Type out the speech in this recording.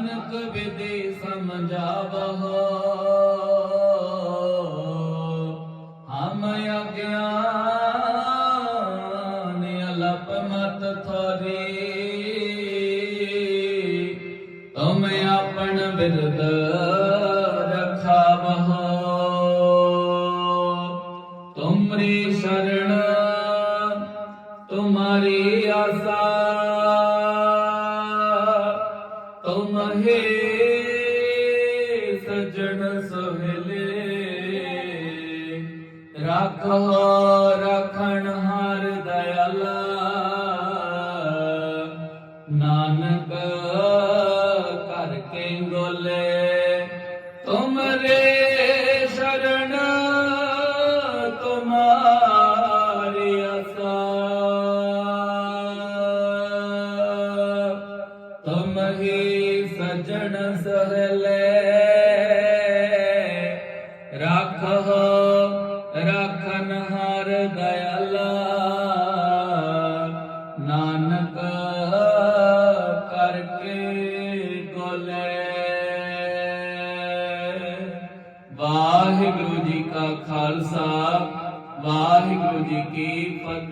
ਨਾਨਕ ਵਿਦੇ ਸਮਝਾਵਹੁ ਹਮ ਅਗਿਆਨ ਅਲਪ ਮਤ ਥੋਰੀ। ਤੁਮ ਆਪਣ ਬਿਰਦ ਰਖਾਵਹੁ ਤੁਮਰੀ ਸ਼ਰਣ ਤੁਮਾਰੀ ਆਸਾ ਤੁਮ ਹੈ ਸਜਣ ਸੋਹਲੇ। ਰੱਖੋ ਰਖਣ ਹਰ ਦਇਆਲਾ। ਨਾਨਕ ਕਰ ਕੇ ਗੋਲੇ। ਤੁਮਰੇ ਸ਼ਰਨ ਤੁਮਾਰੀ ਆਸਾ। ਤੁਮ ਹੀ ਸਜਣ ਸਹਲੇ। ਰੱਖੋ ਰਖਨ ਹਰ ਦਇਆਲਾ। ਨਾਨਕ ਕਰਕੇ ਗੋਲੇ ਵਾਹਿਗੁਰੂ ਜੀ ਕਾ ਖਾਲਸਾ, ਵਾਹਿਗੁਰੂ ਜੀ ਕੀ ਫਤਿਹ।